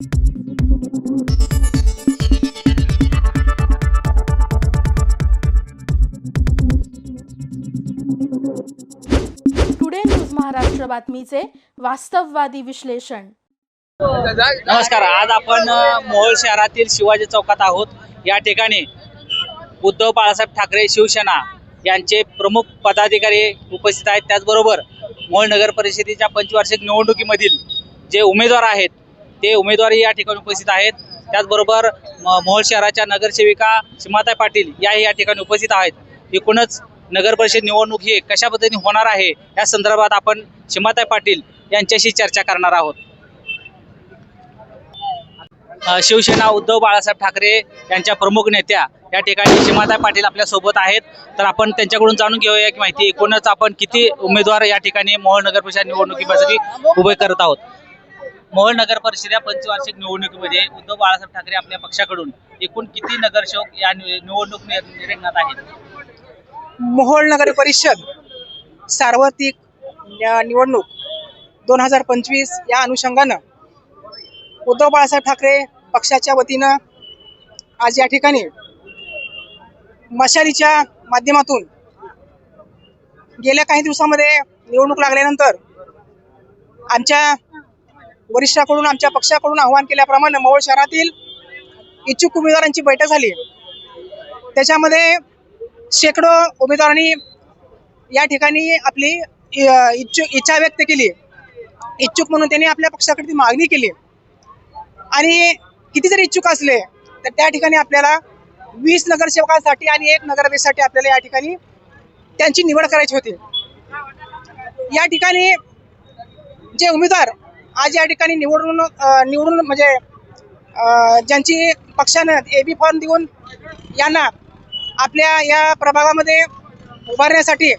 Today news Maharashtra बातमीचे वास्तववादी विश्लेषण नमस्कार आज आपण मोहोळ शहरातील शिवाजी चौकात आहोत. या ठिकाणी उद्धव बाळासाहेब ठाकरे शिवसेना यांचे प्रमुख पदाधिकारी उपस्थित आहेत. त्याचबरोबर मोहोळ नगर परिषदेच्या पंचवार्षिक निवडणुकीमधील जे उमेदवार आहेत ते उमेदवारी या ठिकाणी उपस्थित आहेत. त्याचबरोबर मोहोळ शहराच्या नगरसेविका सीमाताई पाटील याही या ठिकाणी उपस्थित आहेत. एकूणच नगर परिषद निवडणूक ही कशा पद्धतीने होणार आहे या संदर्भात आपण सीमाताई पाटील यांच्याशी चर्चा करणार आहोत. शिवसेना उद्धव बाळासाहेब ठाकरे यांच्या प्रमुख नेत्या या ठिकाणी सीमाताई पाटील आपल्यासोबत आहेत. तर आपण त्यांच्याकडून जाणून घेऊया की माहिती एकूणच आपण किती उमेदवार या ठिकाणी मोहोळ नगर परिषद निवडणुकीसाठी उभे करत आहोत. मोहोळ नगर परिषद या पंचवार्षिक निवडणुकीमध्ये उद्धव बाळासाहेब ठाकरे आपल्या पक्षाकडून एकूण किती नगरसेवक या निवडणूक रिंगणात आहेत? मोहोळ नगर परिषद सार्वत्रिक निवडणूक दोन हजार पंचवीस या अनुषंगानं उद्धव बाळासाहेब ठाकरे पक्षाच्या वतीनं आज या ठिकाणी मशालीच्या माध्यमातून गेल्या काही दिवसामध्ये निवडणूक लागल्यानंतर आमच्या वरिष्ठाकडून आमच्या पक्षाकडून आवाहन केल्याप्रमाणे मोहोळ शहरातील इच्छुक उमेदवारांची बैठक झाली. त्याच्यामध्ये शेकडो उमेदवारांनी या ठिकाणी आपली इच्छुक इच्छा व्यक्त केली. इच्छुक म्हणून त्यांनी आपल्या पक्षाकडे ती मागणी केली. आणि किती जरी इच्छुक असले तर त्या ठिकाणी आपल्याला वीस नगरसेवकांसाठी आणि एक नगराध्यक्षासाठी आपल्याला या ठिकाणी त्यांची निवड करायची होती. या ठिकाणी जे उमेदवार आज या ठिकाणी निवडून निवडून म्हणजे ज्यांची पक्षानं ए बी फॉर्म देऊन यांना आपल्या या प्रभागामध्ये उभारण्यासाठी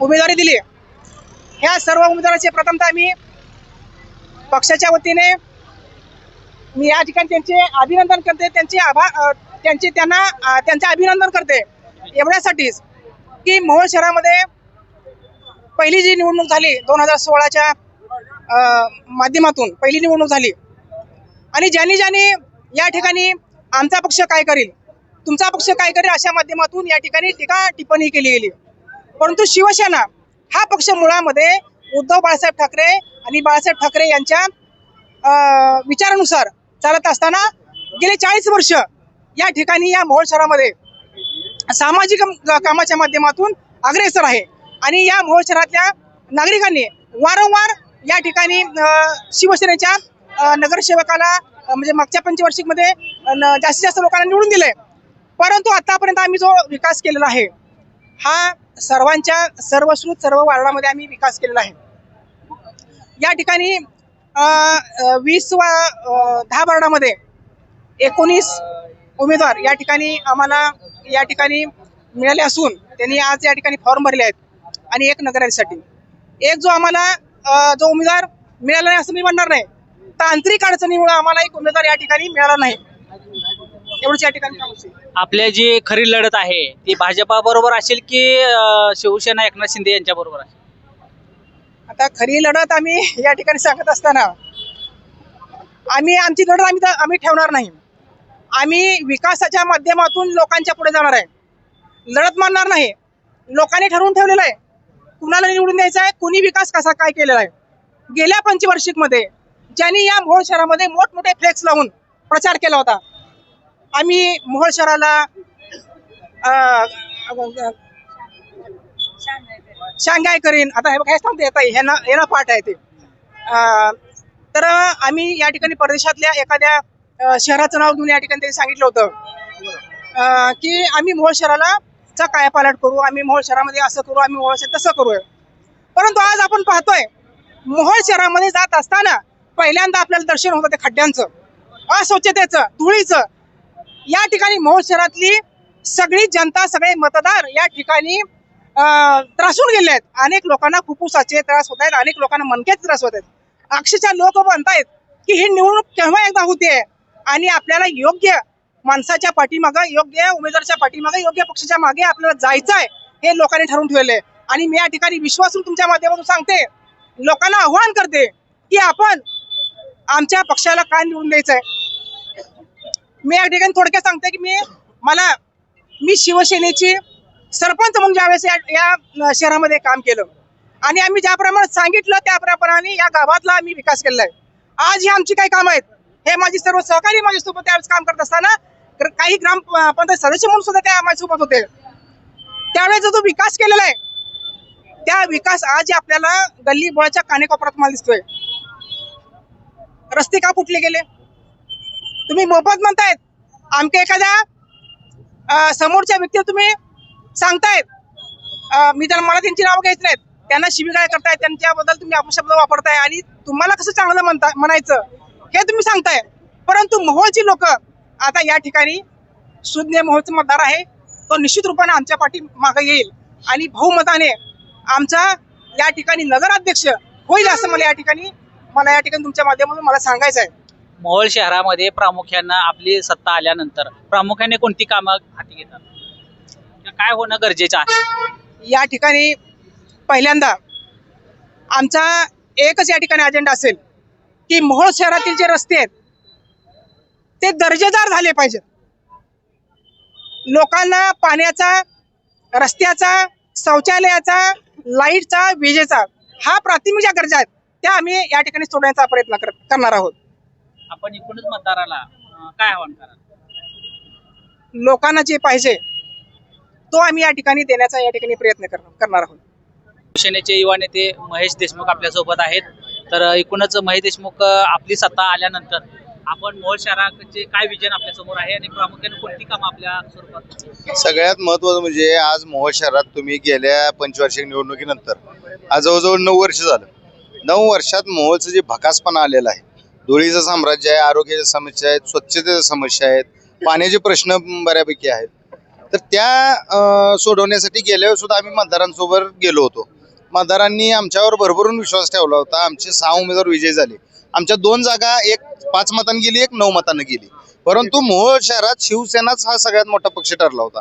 उमेदवारी दिली. ह्या सर्व उमेदवाराचे प्रथमतः मी पक्षाच्या वतीने मी या ठिकाणी त्यांचे अभिनंदन करते त्यांचे आभार त्यांचे त्यांना त्यांचे अभिनंदन करते एवढ्यासाठीच की मोहोळ शहरामध्ये पहिली जी निवडणूक झाली दोन हजार सोळाच्या माध्यमातून पहिली निवडणूक झाली. आणि ज्यांनी ज्यांनी या ठिकाणी आमचा पक्ष काय करील तुमचा पक्ष काय करेल अशा माध्यमातून या ठिकाणी टीका टिप्पणी केली गेली. परंतु शिवसेना हा पक्ष मुळामध्ये उद्धव बाळासाहेब ठाकरे आणि बाळासाहेब ठाकरे यांच्या विचारानुसार चालत असताना गेले चाळीस वर्ष या ठिकाणी या मोहोळ शहरामध्ये सामाजिक कामाच्या माध्यमातून अग्रेसर आहे. आणि या मोहोळ शहरातल्या नागरिकांनी वारंवार या ठिकाणी शिवसेनेच्या नगरसेवकाला म्हणजे मागच्या पंचवार्षिकमध्ये न- जास्तीत जास्त लोकांना निवडून दिलंय. परंतु आतापर्यंत आम्ही जो विकास केलेला आहे हा सर्वांच्या सर्वश्रुत सर्व वार्डामध्ये आम्ही विकास केलेला आहे. या ठिकाणी वीस वा दहा वार्डामध्ये एकोणीस उमेदवार या ठिकाणी आम्हाला या ठिकाणी मिळाले असून त्यांनी आज या ठिकाणी फॉर्म भरले आहेत आणि एक नगरासाठी एक जो आम्हाला जो उमेदवार मिळाला नाही असं मी म्हणणार नाही. तांत्रिक अडचणीमुळे आम्हाला एक उमेदवार या ठिकाणी मिळाला नाही. एवढंच या ठिकाणी. आपल्या जी खरी लढत आहे ती भाजपा बरोबर असेल की शिवसेना एकनाथ शिंदे यांच्या बरोबर असेल? आता खरी लढत आम्ही या ठिकाणी सांगत असताना आम्ही आमची लढत आम्ही आम्ही ठेवणार नाही. आम्ही विकासाच्या माध्यमातून लोकांच्या पुढे जाणार आहे. लढत मानणार नाही. लोकांनी ठरवून ठेवलेलं आहे. कुणाला निवडून द्यायचं आहे? कुणी विकास कसा काय केलेला आहे? गेल्या पंचवार्षिकमध्ये ज्यांनी या मोहोळ शहरामध्ये मोठमोठे फ्लेक्स लावून प्रचार केला होता. आम्ही मोहोळ शहराला शांघाय करीन आता हे काय सांगते आता ह्यानं ह्यानं पाठ आहे ते. अं, तर आम्ही या ठिकाणी परदेशातल्या एखाद्या शहराचं नाव घेऊन या ठिकाणी त्यांनी सांगितलं होतं. अं, की आम्ही मोहोळ शहराला काय कायापालट करू आम्ही मोहोळ शहरामध्ये असं करू आम्ही मोहोळ शहर तसं करू परंतु आज आपण पाहतोय मोहोळ शहरामध्ये जात असताना पहिल्यांदा आपल्याला दर्शन होतं ते खड्ड्यांचं अस्वच्छतेचं धुळीचं. या ठिकाणी मोहोळ शहरातली सगळी जनता सगळे मतदार या ठिकाणी अं, त्रासून गेले आहेत. अनेक लोकांना फुफ्फुसाचे त्रास होत आहेत अनेक लोकांना मनकेच त्रास होत आहेत. अक्षरशः लोक म्हणतायत की ही निवडणूक केव्हा एकदा होते आणि आपल्याला योग्य माणसाच्या पाठीमागं योग्य उमेदवाराच्या पाठीमागं योग्य पक्षाच्या मागे आपल्याला जायचं आहे हे लोकांनी ठरवून ठेवले आणि मी या ठिकाणी विश्वासून तुमच्या माध्यमातून सांगते लोकांना आव्हान करते की आपण आमच्या पक्षाला काय निवडून द्यायचं आहे मी या ठिकाणी थोडक्यात सांगते की मी मला मी शिवसेनेची सरपंच म्हणून ज्यावेळेस या, शहरामध्ये काम केलं. आणि आम्ही ज्याप्रमाणे सांगितलं त्याप्रमाणे या गावातला आम्ही विकास केलेला आहे आज ही आमची काही कामं आहेत. हे माझे सर्व सहकारी माझ्यासोबत त्यावेळेस काम करत असताना तर काही ग्राम पंचायत सदस्य म्हणून सुद्धा त्या माझ्यासोबत होते. त्यावेळेस जो विकास केलेला आहे त्या विकास आज आपल्याला गल्ली बोळाच्या कानेकोपरात मला दिसतोय. रस्ते का फुटले गेले? तुम्ही मोफत म्हणतायत. आमच्या एखाद्या समोरच्या व्यक्तीला तुम्ही सांगतायत. मी तर मला त्यांची नावं घ्यायची नाहीत. त्यांना शिबिगाळ करताय त्यांच्याबद्दल तुम्ही अपशब्द वापरताय आणि तुम्हाला कसं चांगलं म्हणता म्हणायचं हे तुम्ही सांगताय. परंतु मोहोळची लोक आता या ठिकाणी सुज्ञ मोहोळचा मतदार आहे. तो निश्चित रूपाने आमच्या पाठी मागे येईल. आणि बहुमताने आमचा या ठिकाणी नगराध्यक्ष होईल असं मला या ठिकाणी मला या ठिकाणी तुमच्या माध्यमातून मला सांगायचं आहे. मोहोळ शहरामध्ये प्रामुख्यानं आपली सत्ता आल्यानंतर प्रामुख्याने कोणती कामं हाती घेतात? काय होणं गरजेचं आहे? या ठिकाणी पहिल्यांदा आमचा एकच या ठिकाणी अजेंडा असेल की मोहोळ शहरातील जे रस्ते आहेत ते दर्जेदार झाले पाहिजेत लोकांना पाण्याचा रस्त्याचा शौचालयाचा लाईटचा विजेचा हा प्राथमिक ज्या गरजा आहेत त्या आम्ही या ठिकाणी सोडण्याचा प्रयत्न कर- करणार आहोत. आपण एकूणच मतदाराला काय आव्हान कराल? लोकांना जे पाहिजे तो आम्ही या ठिकाणी देण्याचा या ठिकाणी प्रयत्न कर- करणार आहोत. शिवसेनेचे युवा नेते महेश देशमुख आपल्यासोबत आहेत. तर एकूणच महेश देशमुख आपली सत्ता आल्यानंतर आपण मोहोळ शहराचे काय विजन आपल्यासमोर आहे आणि प्रामुख्याने कोणती काम आपल्या स्वरूपात? सगळ्यात महत्वाचं म्हणजे आज मोहोळ शहरात तुम्ही गेल्या पंचवार्षिक निवडणुकीनंतर आज जवळजवळ नऊ वर्ष झालं. नऊ वर्षात मोहोळचं जे भकासपणा आलेलं आहे धुळीचं साम्राज्य आहे आरोग्याच्या समस्या आहेत स्वच्छतेच्या समस्या आहेत पाण्याचे प्रश्न बऱ्यापैकी आहेत. तर त्या सोडवण्यासाठी गेल्यावर सुद्धा आम्ही मतदारांसोबत गेलो होतो. मतदारांनी आमच्यावर भरभरून विश्वास ठेवला होता. आमचे सहा उमेदवार विजयी झाले. आमच्या दोन जागा एक पाच मतांनी गेली एक नऊ मतांनी गेली. परंतु मोहोळ शहरात शिवसेनाच हा सगळ्यात मोठा पक्ष ठरला होता.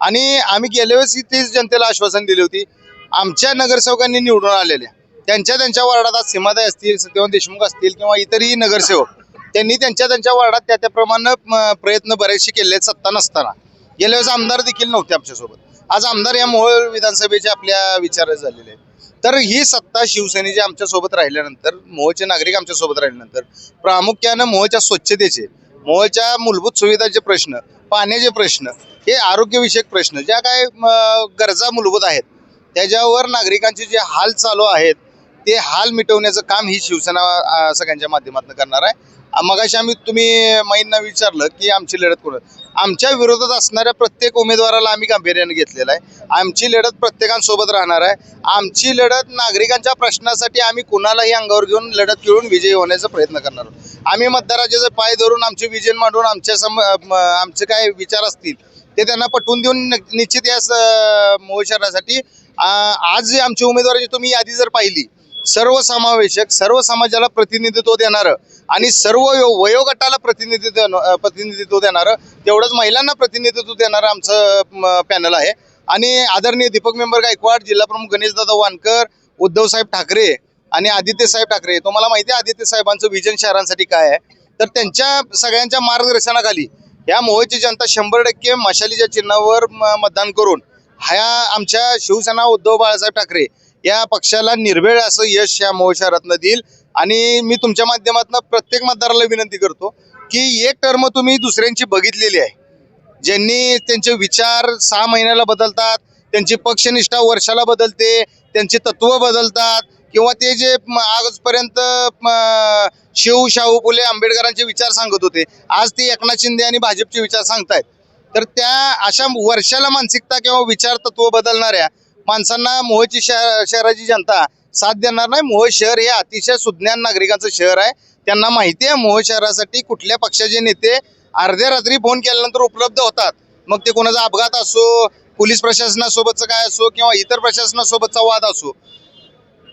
आणि आम्ही गेल्या वेळेस तेच जनतेला आश्वासन दिले होती. आमच्या नगरसेवकांनी निवडून आलेल्या. त्यांच्या त्यांच्या वार्डात आज सीमाताई असतील सत्यवान देशमुख असतील किंवा इतरही नगरसेवक त्यांनी त्यांच्या त्यांच्या वार्डात त्या त्याप्रमाणे प्रयत्न बरेचसे केले आहेत सत्ता नसताना. गेल्या वेळेस आमदार देखील नव्हते आमच्यासोबत. आज आमदार या मोहोळ विधानसभेचे आपल्या विचार झालेले आहेत. तर ही सत्ता शिवसेनेची आमच्यासोबत राहिल्यानंतर मोहचे नागरिक आमच्यासोबत राहिल्यानंतर प्रामुख्यानं मोहच्या स्वच्छतेचे मोहच्या मूलभूत सुविधाचे प्रश्न पाण्याचे प्रश्न हे आरोग्यविषयक प्रश्न ज्या काय गरजा मूलभूत आहेत त्याच्यावर नागरिकांचे जे हाल चालू आहेत ते हाल मिटवण्याचं काम ही शिवसेना सगळ्यांच्या माध्यमातून करणार आहे. मगाशी आम्ही तुम्ही माईंना विचारलं की आमची लढत कोण आमच्या विरोधात असणाऱ्या प्रत्येक उमेदवाराला आम्ही गांभीर्याने घेतलेला आहे. आमची लढत प्रत्येकांसोबत राहणार आहे. आमची लढत नागरिकांच्या प्रश्नासाठी आम्ही कुणालाही अंगावर घेऊन लढत खेळून विजयी होण्याचा प्रयत्न करणार आहोत. आम्ही मतदाराचे जर पाय धरून आमचे विजय मांडून आमच्या सम म- आमचे काय विचार असतील ते त्यांना पटवून देऊन निश्चित या स- आज जे आमची उमेदवाराची तुम्ही यादी जर पाहिली सर्व समावेशक सर्व समाजाला प्रतिनिधित्व देणारं आणि सर्व वयोगटाला प्रतिनिधित्व प्रतिनिधित्व देणारं तेवढंच महिलांना प्रतिनिधित्व देणारं आमचं पॅनल आहे. आणि आदरणीय दीपक मेंबर गायकवाड जिल्हा प्रमुख गणेशदादा वानकर उद्धवसाहेब ठाकरे आणि आदित्यसाहेब ठाकरे. तुम्हाला माहिती आहे आदित्य साहेबांचं विजन शहरांसाठी काय आहे? तर त्यांच्या सगळ्यांच्या मार्गदर्शनाखाली या मोहोळची जनता शंभर टक्के मशालीच्या चिन्हावर म- मतदान करून ह्या आमच्या शिवसेना उद्धव बाळासाहेब ठाकरे या पक्षाला निर्भेळ असं यश या मोहोळ शहरातनं देईल. आणि मी तुमच्या माध्यमातून प्रत्येक मतदाराला विनंती करतो की एक टर्म तुम्ही दुसऱ्यांची बघितलेली आहे. ज्यांनी त्यांचे विचार सहा महिन्याला बदलतात त्यांची पक्षनिष्ठा वर्षाला बदलते त्यांची तत्व बदलतात किंवा ते जे आजपर्यंत शिव शाहू फुले आंबेडकरांचे विचार सांगत होते आज ते एकनाथ शिंदे आणि भाजपचे विचार सांगतायत. तर त्या अशा वर्षाला मानसिकता किंवा विचार तत्व बदलणाऱ्या माणसांना मोहची शहराची जनता साथ देणार नाही. मोहोळ शहर हे अतिशय सुज्ञान नागरिकांचं शहर आहे. त्यांना माहिती आहे मोहोळ शहरासाठी कुठल्या पक्षाचे नेते अर्ध्या रात्री फोन केल्यानंतर उपलब्ध होतात. मग ते कोणाचा अपघात असो पोलीस प्रशासनासोबतचं काय असो किंवा इतर प्रशासनासोबतचा वाद असो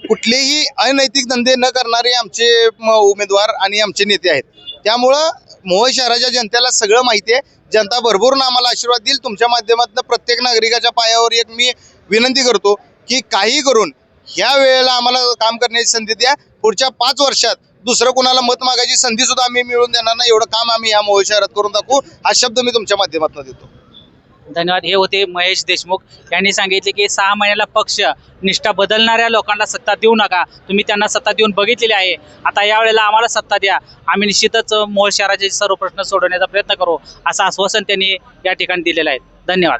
कुठलेही अनैतिक धंदे न करणारे आमचे उमेदवार आणि आमचे नेते आहेत. त्यामुळं मोहोळ शहराच्या जनतेला सगळं माहिती आहे. जनता भरभरून आम्हाला आशीर्वाद देईल. तुमच्या माध्यमातून प्रत्येक नागरिकाच्या पायावर एक मी विनंती करतो की काही करून ह्या वेळेला आम्हाला काम करण्याची संधी द्या. पुढच्या पाच वर्षात दुसरं कुणाला मत मागायची संधी सुद्धा आम्ही मिळवून देणार नाही. एवढं काम आम्ही या मोहोळ शहरात करून दाखवू हा शब्द मी तुमच्या माध्यमातून देतो. धन्यवाद. हे होते महेश देशमुख. यांनी सांगितले की सहा महिन्याला पक्ष निष्ठा बदलणाऱ्या लोकांना सत्ता देऊ नका. तुम्ही त्यांना सत्ता देऊन बघितलेली आहे. आता यावेळेला आम्हाला सत्ता द्या. आम्ही निश्चितच मोहोळ शहराचे सर्व प्रश्न सोडवण्याचा प्रयत्न करू. असं आश्वासन त्यांनी या ठिकाणी दिलेलं आहे. धन्यवाद.